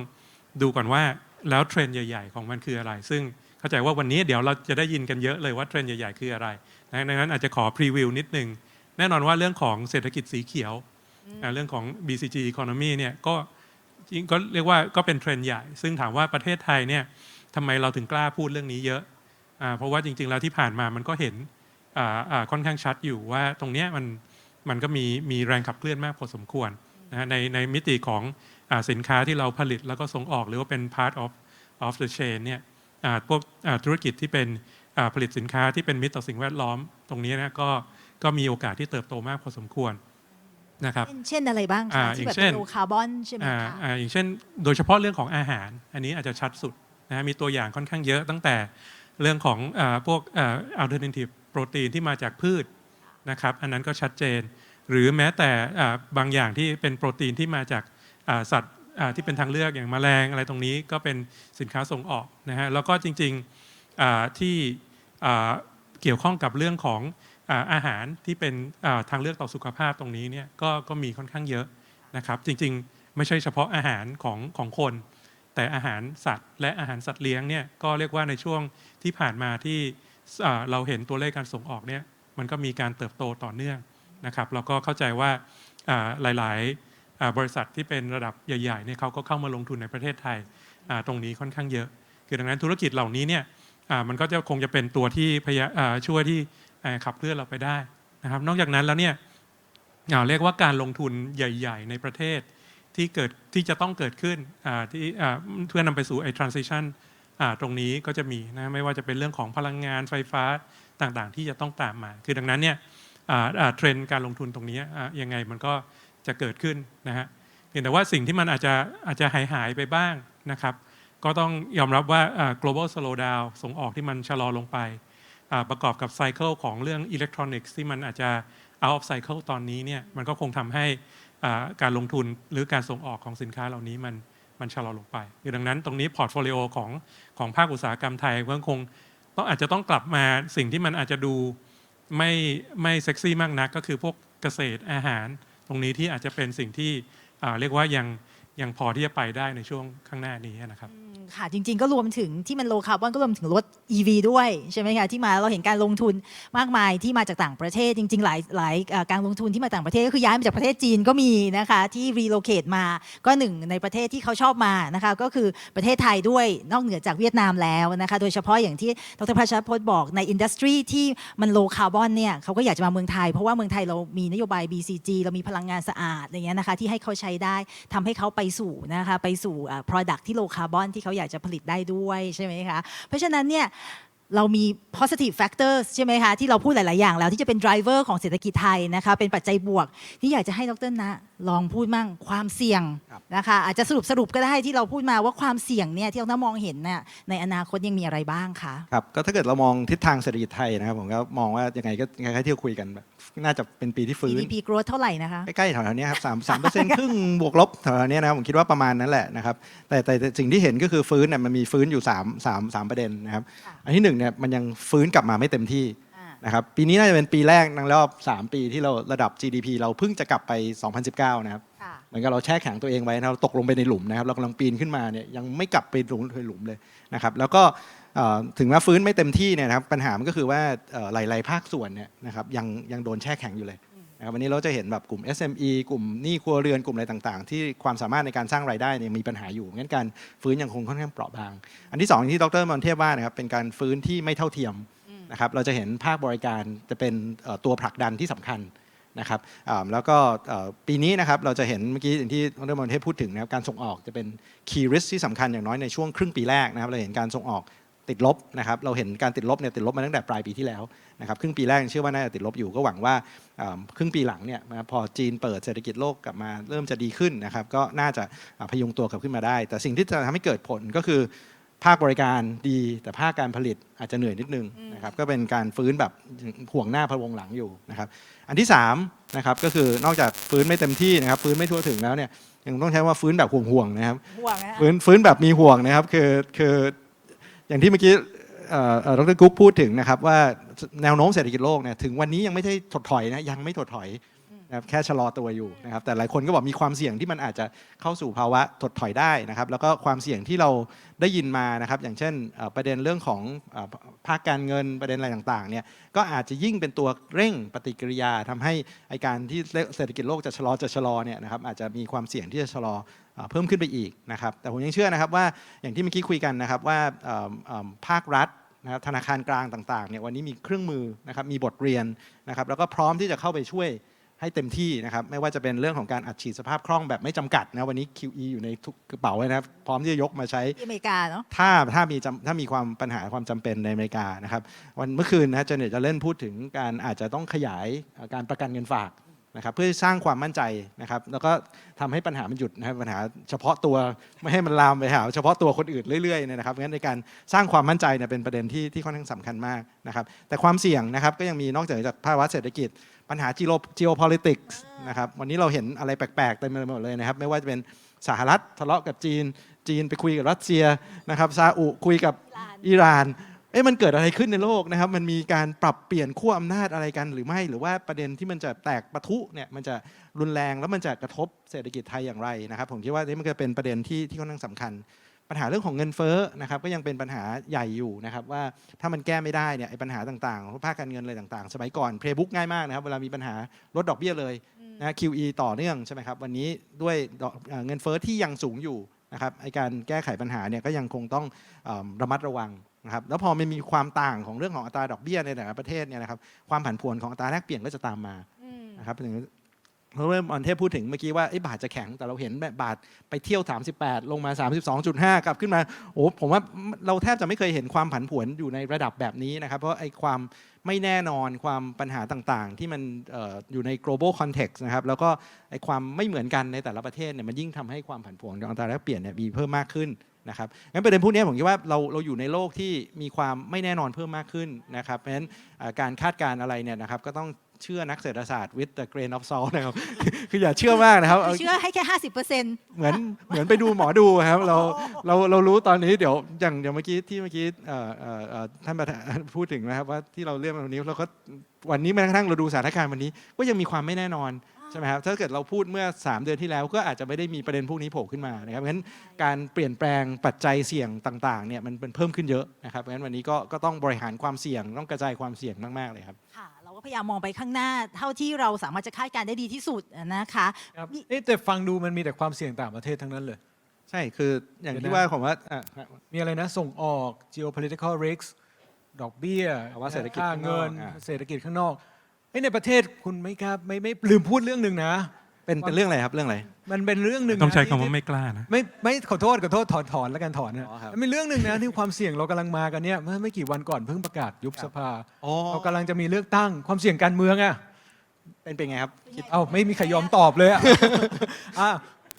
S4: ดูก่อนว่าแล้วเทรนด์ใหญ่ ๆ ของมันคืออะไร ซึ่งเข้าใจว่าวันนี้เดี๋ยวเราจะได้ยินกันเยอะเลยว่าเทรนด์ใหญ่ๆคืออะไรนะดังนั้นอาจจะขอพรีวิวนิดนึงแน่นอนว่าเรื่องของเศรษฐกิจสีเขียวอ่าเรื่องของ BCG economy เนี่ยก็จริงก็เรียกว่าก็เป็นเทรนด์ใหญ่ ซึ่งถามว่าประเทศไทยเนี่ยทำไมเราถึงกล้าพูดเรื่องนี้เยอะอ่าเพราะว่าจริง ๆ แล้วที่ผ่านมามันก็เห็นอ่าอ่าค่อนข้างชัดอยู่ว่าตรงเนี้ยมันมันก็มีมีแรงขับเคลื่อนมากพอสมควร นะฮะในในมิติของอ่าสินค้าที่เราผลิตแล้วก็ส่งออกหรือว่าเป็น part of of the chain เนี่ยอ่าพวกอ่าธุรกิจที่เป็นอ่าผลิตสินค้าที่เป็นมิตรต่อสิ่งแวดล้อมตรงนี้นะก็ก็มีโอกาสที่เติบโตมากพอสมควรนะครับ
S1: เช่นเช่นอะไรบ้าง
S4: อ่า
S1: คะที่แบบ
S4: อย่างเช่
S1: เป็นนโลคาร์บอนใช่ไหม
S4: อ่า
S1: คะ
S4: อ่าอย่างเช่น โดยเฉพาะเรื่องของอาหาร อันนี้อาจจะชัดสุดนะฮะมีตัวอย่างค่อนข้างเยอะตั้งแต่เรื่องของอาพวกอ่า alternative โปรตีนที่มาจากพืชนะครับ อันนั้นก็ชัดเจน หรือแม้แต่บางอย่างที่เป็นโปรตีนที่มาจากสัตว์ที่เป็นทางเลือกอย่างแมลงอะไรตรงนี้ก็เป็นสินค้าส่งออกนะฮะแล้วก็จริงๆที่เกี่ยวข้องกับเรื่องของอาหารที่เป็นทางเลือกต่อสุขภาพตรงนี้เนี่ยก็ก็มีค่อนข้างเยอะนะครับ จริงๆ ไม่ใช่เฉพาะอาหารของของคน แต่อาหารสัตว์ และอาหารสัตว์เลี้ยงเนี่ยก็เรียกว่าในช่วงที่ผ่านมาที่เราเห็นตัวเลขการส่งออกเนี่ยมันก็มีการเติบโตต่อเนื่อง นะครับเราก็เข้าใจว่าหลาย ๆ บริษัทที่เป็นระดับใหญ่ ๆ เนี่ยเขาก็เข้ามาลงทุนในประเทศไทยตรงนี้ค่อนข้างเยอะ คือดังนั้นธุรกิจเหล่านี้เนี่ยมันก็จะคงจะเป็นตัวที่พยาช่วยที่ขับเคลื่อนเราไปได้นะครับ นอกจากนั้นแล้วเนี่ยอ่าเรียกว่าการลงทุนใหญ่ ๆ ในประเทศที่เกิดที่จะต้องเกิดขึ้นที่เพื่อนำไปสู่ไอ้ transition ตรงนี้ก็จะมีนะไม่ว่าจะเป็นเรื่องของพลังงานไฟฟ้าต่างๆ ที่จะต้องตามมา คือดังนั้นเนี่ย เทรนด์การลงทุนตรงนี้ยังไงมันก็จะเกิดขึ้นนะฮะเพียงแต่ว่าสิ่งที่มันอาจจะอาจจะหายหายไปบ้างนะครับ ก็ต้องยอมรับว่า global slowdown ส่งออกที่มันชะลอลงไป ประกอบกับไซเคิลของเรื่องอิเล็กทรอนิกส์ที่มันอาจจะ out of cycle ตอนนี้เนี่ยมันก็คงทำให้การลงทุนหรือการส่งออกของสินค้าเหล่านี้มันมันชะลอลงไปดังนั้นตรงนี้พอร์ตโฟลิโอของของภาคอุตสาหกรรมไทยก็คงต้องอาจจะต้องกลับมาสิ่งที่มันอาจจะดู ไม่ไม่เซ็กซี่มากนักก็คือพวกเกษตรอาหาร ตรงนี้ที่อาจจะเป็นสิ่งที่เรียกว่ายัง ยังพอที่จะไปได้ในช่วงข้างหน้านี้นะครับ
S1: ค่ะจริง ๆ ก็รวมถึงที่มันโลคาร์บอนก็รวมถึงรถ EV ด้วย ใช่ไหมคะที่มาเราเห็นการลงทุนมากมายที่มาจากต่างประเทศจริง ๆ หลายหลายการลงทุนที่มาต่างประเทศก็คือย้ายมาจากประเทศจีนก็มีนะคะที่รีโลเคทมาก็หนึ่งในประเทศที่เขาชอบมานะคะก็คือประเทศไทยด้วยนอกเหนือจากเวียดนามแล้วนะคะโดยเฉพาะอย่างที่ดรพัชรพจน์บอกในอินดัสทรีที่มันโลคาร์บอนเนี่ยเขาก็อยากจะมาเมืองไทย เพราะว่าเมืองไทยเรามีนโยบาย BCG เรามีพลังงานสะอาดอะไรเงี้ยนะคะที่ให้เขาใช้ได้ทำให้เขาไปสู่นะคะไปสู่ product ที่โลคาร์บอนที่เขาอยากจะผลิตได้ด้วยใช่ไหมคะเพราะฉะนั้นเนี่ย เรามี positive factors ใช่ไหมคะที่เราพูดหลาย ๆ อย่างแล้วที่จะเป็น driver ของเศรษฐกิจไทยนะคะเป็นปัจจัยบวก ที่อยากจะให้ดรนะลองพูดมั่งความเสี่ยง
S3: ครับ
S1: นะคะอาจจะสรุปสรุปก็ได้ที่เราพูดมาว่าความเสี่ยงเนี่ยที่เรามองเห็นน่ะในอนาคตยังมีอะไรบ้างคะ
S3: ครับก็ถ้าเกิดเรามองทิศทางเศรษฐกิจไทยนะครับผมก็มองว่ายังไงก็ยังไงก็ที่เราคุยกันแบบน่าจะเป็นปีที่ฟื้น
S1: GDP growth เท่าไหร่นะคะ
S3: ใกล้ ๆ แถวๆเนี้ยครับสามสามเปอร์เซ็นต์ครึ่งบวกลบแถวๆเนี้ยนะครับผมคิดว่าประมาณนั้นแหละนะครับแต่แต่แต่สิ่งที่เห็นก็คือฟื้นเนี่ยมันมีฟื้นอยู่3 3 3ประเด็นนะครับ
S1: ค่ะ
S3: อันที่หนึ่งเนี่ยมันยังฟื้นกลับมาไม่เต็มที่
S1: อ่า
S3: นะครับปีนี้น่าจะเป็นปีแรกในรอบ 3 ปีที่เราระดับ GDP เราเพิ่งจะกลับไป 2019 นะครับ
S1: ค่ะ
S3: เหมือนกับเราแช่แข็งตัวเองไว้นะเราตกลงไปในหลุมนะครับเรากำลังปีนขึ้นมาเนี่ยยังไม่กลับไปหลุมหลุมเลยนะครับแล้วก็เอ่อถึงแม้ฟื้นไม่เต็มที่เนี่ยนะครับปัญหามันก็คือว่าเอ่อหลาย ๆ ภาคส่วนเนี่ยนะครับยังยังโดนแช่แข็งอยู่เลย นะครับวันนี้เราจะเห็นแบบกลุ่ม SME กลุ่มหนี้ครัวเรือนกลุ่มอะไรต่างๆ ที่ความสามารถในการสร้างรายได้เนี่ยมีปัญหาอยู่งั้นการฟื้นยังคงค่อนข้างเปราะบาง อันที่สองที่ดรมอนเทพว่านะครับเป็นการฟื้นที่ไม่เท่าเทียมนะครับเราจะเห็นภาคบริการจะเป็นเอ่อตัวผลักดันที่สำคัญนะครับอ่าแล้วก็เอ่อปีนี้นะครับเราจะเห็นเมื่อกี้อย่างที่ดรมอนเทพพูดถึงนะครับการส่งออกจะเป็น key risk ที่สำคัญอย่างน้อยในช่วงครึ่งปีแรกนะครับเราเห็นการส่งออก ติดลบนะครับเราเห็นการติดลบเนี่ยติดลบมาตั้งแต่ปลายปีที่แล้วนะครับครึ่งปีแรกยังเชื่อว่าน่าจะติดลบอยู่ก็หวังว่าอ่าครึ่งปีหลังเนี่ยนะครับพอจีนเปิดเศรษฐกิจโลกกลับมาเริ่มจะดีขึ้นนะครับก็น่าจะอ่าพยุงตัวกลับขึ้นมาได้ แต่สิ่งที่จะทำให้เกิดผลก็คือภาคบริการดีแต่ภาคการผลิตอาจจะเหนื่อยนิดนึงนะครับก็เป็นการฟื้นแบบห่วงหน้าพะวงหลังอยู่นะครับอันที่3นะครับก็คือนอกจากฟื้นไม่เต็มที่นะครับฟื้นไม่ทั่วถึงแล้วเนี่ยยังต้องใช้ว่าฟื้นแบบห่วงๆนะครับ
S1: ห่วงนะ
S3: ฟื้นฟื้นแบบมีห่วงนะครับคือคือ อย่างที่เมื่อกี้เอ่อเอ่อดรกุ๊กพูดถึงนะครับว่าแนวโน้มเศรษฐกิจโลกเนี่ยถึงวันนี้ยังไม่ได้ถดถอยนะยังไม่ถดถอย นะครับแค่ชะลอตัวอยู่นะครับแต่หลายคนก็บอกมีความเสี่ยงที่มันอาจจะเข้าสู่ภาวะถดถอยได้นะครับแล้วก็ความเสี่ยงที่เราได้ยินมานะครับอย่างเช่นประเด็นเรื่องของภาคการเงินประเด็นอะไรต่างๆเนี่ยก็อาจจะยิ่งเป็นตัวเร่งปฏิกิริยาทำให้ไอการที่เศรษฐกิจโลกจะชะลอจะชะลอเนี่ยนะครับอาจจะมีความเสี่ยงที่จะชะลอเพิ่มขึ้นไปอีกนะครับแต่ผมยังเชื่อนะครับว่าอย่างที่เมื่อกี้คุยกันนะครับว่าภาครัฐนะครับธนาคารกลางต่างๆเนี่ยวันนี้มีเครื่องมือนะครับมีบทเรียนนะครับแล้วก็พร้อมที่จะเข้าไปช่วย ให้เต็มที่นะครับไม่ว่าจะเป็นเรื่องของการอัดฉีดสภาพคล่องแบบไม่จำกัดนะวันนี้ QE อยู่ในทุกกระเป๋าเลยนะครับพร้อมที่จะยกมาใช้
S1: ที่อเมริกาเนาะ
S3: ถ้าถ้ามีจำถ้ามีความปัญหาความจำเป็นในอเมริกานะครับวันเมื่อคืนนะเจเน็ตจะเล่นพูดถึงการอาจจะต้องขยายเอ่อการประกันเงินฝาก นะครับเพื่อสร้างความมั่นใจนะครับแล้วก็ทำให้ปัญหามันหยุดนะครับปัญหาเฉพาะตัวไม่ให้มันลามไปหาเฉพาะตัวคนอื่นเรื่อยๆนะครับงั้นในการสร้างความมั่นใจเนี่ยเป็นประเด็นที่ที่ค่อนข้างสำคัญมากนะครับแต่ความเสี่ยงนะครับก็ยังมีนอกจากจากภาวะเศรษฐกิจ ปัญหา geo geopolitics นะครับวันนี้เราเห็นอะไรแปลกๆเต็มไปหมดเลยนะครับไม่ว่าจะเป็นสหรัฐทะเลาะกับจีน จีนไปคุยกับรัสเซียนะครับซาอุคุยกับอิหร่าน เอ๊ะมันเกิดอะไรขึ้นในโลกนะครับ มันมีการปรับเปลี่ยนขั้วอำนาจอะไรกันหรือไม่ หรือว่าประเด็นที่มันจะแตกปะทุเนี่ยมันจะรุนแรงแล้วมันจะกระทบเศรษฐกิจไทยอย่างไรนะครับ ผมคิดว่านี่มันก็เป็นประเด็นที่ที่ค่อนข้างสำคัญ ปัญหาเรื่องของเงินเฟ้อนะครับก็ยังเป็นปัญหาใหญ่อยู่นะครับว่าถ้ามันแก้ไม่ได้เนี่ยไอ้ปัญหาต่างๆของภาคการเงินอะไรต่างๆ สมัยก่อนเพลย์บุ๊กง่ายมากนะครับเวลามีปัญหาลดดอกเบี้ยเลยนะ QE ต่อเนื่องใช่ไหมครับวันนี้ด้วยดอกเอ่อเงินเฟ้อที่ยังสูงอยู่นะครับไอ้การแก้ไขปัญหาเนี่ยก็ยังคงต้องเอิ่มระมัดระวัง นะครับแล้วพอมันมีความต่างของเรื่องของอัตราดอกเบี้ยในแต่ละประเทศเนี่ยนะครับความผันผวนของอัตราแลกเปลี่ยนก็จะตามมานะครับถึงเพราะว่าออนเทพพูดถึงเมื่อกี้ว่าไอ้บาทจะแข็งแต่เราเห็นแบบบาทไปเที่ยว 38 ลงมา 32.5 กลับขึ้นมาโอ้ผมว่าเราแทบจะไม่เคยเห็นความผันผวนอยู่ในระดับแบบนี้นะครับเพราะไอ้ความไม่แน่นอนความปัญหาต่างๆ ที่มันเอ่ออยู่ใน global context นะครับแล้วก็ไอ้ความไม่เหมือนกันในแต่ละประเทศเนี่ยมันยิ่งทำให้ความผันผวนของอัตราแลกเปลี่ยนเนี่ยมีเพิ่มมากขึ้น นะครับงั้นประเด็นพวกนี้ผมคิดว่าเราเราอยู่ในโลกที่มีความไม่แน่นอนเพิ่มมากขึ้นนะครับเพราะฉะนั้นเอ่อการคาดการณ์อะไรเนี่ยนะครับก็ต้องเชื่อนักเศรษฐศาสตร์ with the grain of salt นะครับ คืออย่าเชื่อมากนะครับเอา
S1: เชื่อให้แค่ห้าสิบเปอร์เซ็นต์
S3: เหมือนเหมือนไปดูหมอดูครับ เราเราเรารู้ตอนนี้เดี๋ยวอย่างอย่างเมื่อกี้ที่เมื่อกี้เอ่อเอ่อเอ่อท่านประธานพูดถึงนะครับว่าที่เราเลื่อนมาวันนี้เราก็วันนี้แม้กระทั่งเราดูสถานการณ์วันนี้ ก็ยังมีความไม่แน่นอน ใช่ไหมครับถ้าเกิดเราพูดเมื่อ 3 เดือนที่แล้วก็อาจจะไม่ได้มีประเด็นพวกนี้โผล่ขึ้นมานะครับเพราะฉะนั้นการเปลี่ยนแปลงปัจจัยเสี่ยงต่างๆเนี่ยมันเป็นเพิ่มขึ้นเยอะนะครับเพราะฉะนั้นวันนี้ก็ก็ต้องบริหารความเสี่ยงต้องกระจายความเสี่ยงมากๆเลยครับ
S1: ค่ะเราก็พยายามมองไปข้างหน้าเท่าที่เราสามารถจะคาดการณ์ได้ดีที่สุดนะคะ
S2: ครับ
S1: นี่
S2: เอ๊ะแต่ฟังดูมันมีแต่ความเสี่ยงต่างประเทศทั้งนั้นเลย
S3: ใช่คืออย่าง
S2: เดี๋ยว
S3: ที่
S2: นะ
S3: ว่าผมว่าอะ
S2: มีอะไรนะ ส่งออก geopolitical risk ดอกเบี้ย
S3: ภาวะเศรษฐกิจ
S2: ค่า
S3: ข้างน
S2: เงิ
S3: อก
S2: น
S3: อะ
S2: เศรษฐกิจข้างนอก เอ้ยในประเทศคุณไม่ครับไม่ไม่ลืมพูดเรื่องหนึ่งนะ
S3: เป็นเป็นเรื่องอะไรครับเรื่องอะไร
S2: มันเป็นเรื่องหนึ่ง
S4: ต้องใช้
S2: นะ
S4: คำว่า
S2: ที่
S4: ไม่กล้านะ
S2: ไม่ไม่ขอโทษขอโทษถอนถอนแล้วกันถอนนะ
S3: อ๋อครับ
S2: มันมีเรื่องหนึ่งนะที่ความเสี่ยงเรากำลังมากันเนี่ยเมื่อไม่กี่วันก่อนเพิ่งประกาศยุบสภา
S3: อ๋อ
S2: เรากำลังจะมีเลือกตั้งความเสี่ยงการเมืองอะ
S3: เป็นเป็นไงครับคิด
S2: เอ้าไม่มีใครยอมตอบเลยอะ อะ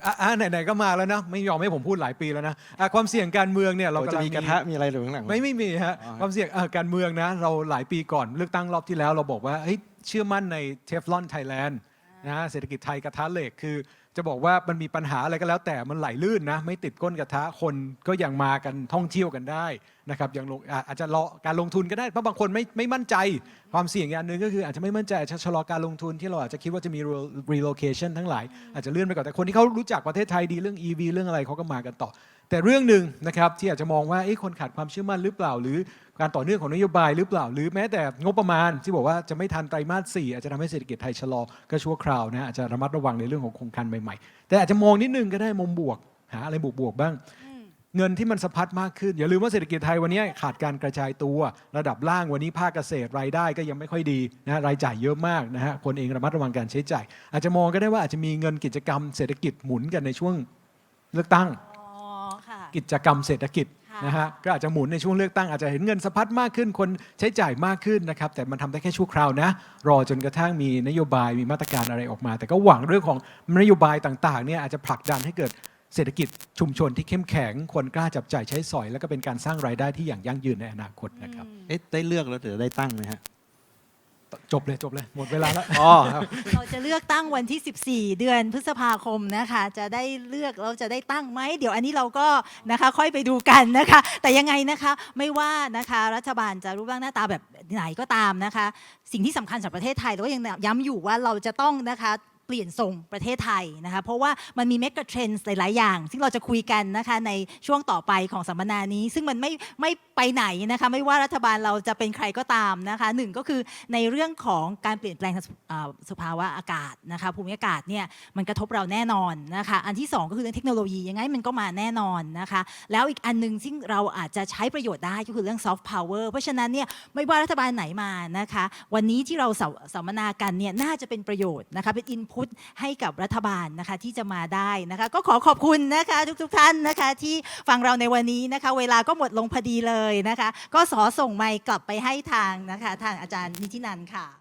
S2: อะอะไหนๆก็มาแล้วนะ ไม่ยอมให้ผมพูดหลายปีแล้วนะอะความเสี่ยงการเมืองเนี่ยเรา
S3: เรา
S2: กำ
S3: จะ
S2: ลัง
S3: มีกระทะมีอะไรหรือข้างหลัง
S2: ไม่ไม่มีฮะ
S3: อ๋อ
S2: ความเสี่ยงเอ่อการเมืองนะ เราหลายปีก่อนเลือกตั้งรอบที่แล้วเราบอกว่าเฮ้ย เชื่อมั่นในเทฟลอนไทยแลนด์นะเศรษฐกิจไทยกระทะเหล็กคือ จะบอกว่ามันมีปัญหาอะไรก็แล้วแต่มันไหลลื่นนะ ไม่ติดก้นกระทะคนก็ยังมากันท่องเที่ยวกันได้นะครับยังลงอะอาจจะรอการลงทุนก็ได้เพราะบางคนไม่ไม่มั่นใจความเสี่ยงอย่างหนึ่งก็คืออาจจะไม่มั่นใจอาจจะชะลอการลงทุนที่เราอาจจะคิดว่าจะมี relocation ทั้งหลาย อาจจะเลื่อนไปก่อนแต่คนที่เขารู้จักประเทศไทยดีเรื่อง EV เรื่องอะไรเขาก็มากันต่อ แต่เรื่องหนึ่งนะครับที่อาจจะมองว่าเอ๊ะคนขาดความเชื่อมั่นหรือเปล่าหรือ การต่อเนื่องของนโยบายหรือเปล่า หรือแม้แต่งบประมาณที่บอกว่าจะไม่ทันไตรมาสสี่อาจจะทำให้เศรษฐกิจไทยชะลอก็ชั่วคราวนะอาจจะระมัดระวังในเรื่องของโครงการใหม่ๆ แต่อาจจะมองนิดนึงก็ได้มุมบวก หาอะไรบวกๆบ้าง เงินที่มันสะพัดมากขึ้น อย่าลืมว่าเศรษฐกิจไทยวันนี้ขาดการกระจายตัว ระดับล่างวันนี้ภาคเกษตรรายได้ก็ยังไม่ค่อยดีนะรายจ่ายเยอะมากนะฮะคนเองระมัดระวังการใช้จ่าย อาจจะมองก็ได้ว่าอาจจะมีเงินกิจกรรมเศรษฐกิจหมุนกันในช่วงเลือกตั้ง
S1: อ๋อค่ะ
S2: กิจกรรมเศรษฐกิจ
S1: ค่ะ
S2: นะฮะก็อาจจะหมุนในช่วงเลือกตั้งอาจจะเห็นเงินสะพัดมากขึ้นคนใช้จ่ายมากขึ้นนะครับแต่มันทำได้แค่ชั่วคราวนะ รอจนกระทั่งมีนโยบายมีมาตรการอะไรออกมา แต่ก็หวังเรื่องของนโยบายต่างๆเนี่ยอาจจะผลักดันให้เกิดเศรษฐกิจชุมชนที่เข้มแข็งคนกล้าจับจ่ายใช้สอย แล้วก็เป็นการสร้างรายได้ที่อย่างยั่งยืนในอนาคตนะครับ
S3: เอ๊ะได้เลือกแล้วเดี๋ยวได้ตั้งไหมฮะ
S2: จบเลยจบเลยหมดเวลาแล้ว
S3: อ๋อครับ
S1: เราจะเลือกตั้งวันที่ 14 เดือนพฤษภาคมนะคะ จะได้เลือกเราจะได้ตั้งไหมเดี๋ยวอันนี้เราก็นะคะค่อยไปดูกันนะคะ แต่ยังไงนะคะไม่ว่านะคะรัฐบาลจะรูปร่างหน้าตาแบบไหนก็ตามนะคะ สิ่งที่สำคัญสำหรับประเทศไทยเราก็ยังย้ำอยู่ว่าเราจะต้องนะคะเปลี่ยนทรงประเทศไทยนะคะเพราะว่ามันมีเมกะเทรนด์หลายๆอย่าง ซึ่งเราจะคุยกันนะคะในช่วงต่อไปของสัมมนานี้ ซึ่งมันไม่ไม่ไปไหนนะคะไม่ว่ารัฐบาลเราจะเป็นใครก็ตามนะคะหนึ่งก็คือในเรื่องของการเปลี่ยนแปลงสภาวะอากาศนะคะภูมิอากาศเนี่ยมันกระทบเราแน่นอนนะคะอันที่สองก็คือเรื่องเทคโนโลยียังไงมันก็มาแน่นอนนะคะแล้วอีกอันหนึงซึ่งเราอาจจะใช้ประโยชน์ได้ก็คือเรื่องซอฟต์พาวเวอร์เพราะฉะนั้นเนี่ยไม่ว่ารัฐบาลไหนมานะคะวันนี้ที่เราสัมมนากันเนี่ยน่าจะเป็นประโยชน์นะคะเป็นอินพุตให้กับรัฐบาลนะคะที่จะมาได้นะคะ ก็ขอขอบคุณนะคะทุกๆท่านนะคะ ที่ฟังเราในวันนี้นะคะ เวลาก็หมดลงพอดีเลยนะคะ ก็สอส่งไมค์กลับไปให้ทางนะคะ ทางอาจารย์นิตินันท์ค่ะ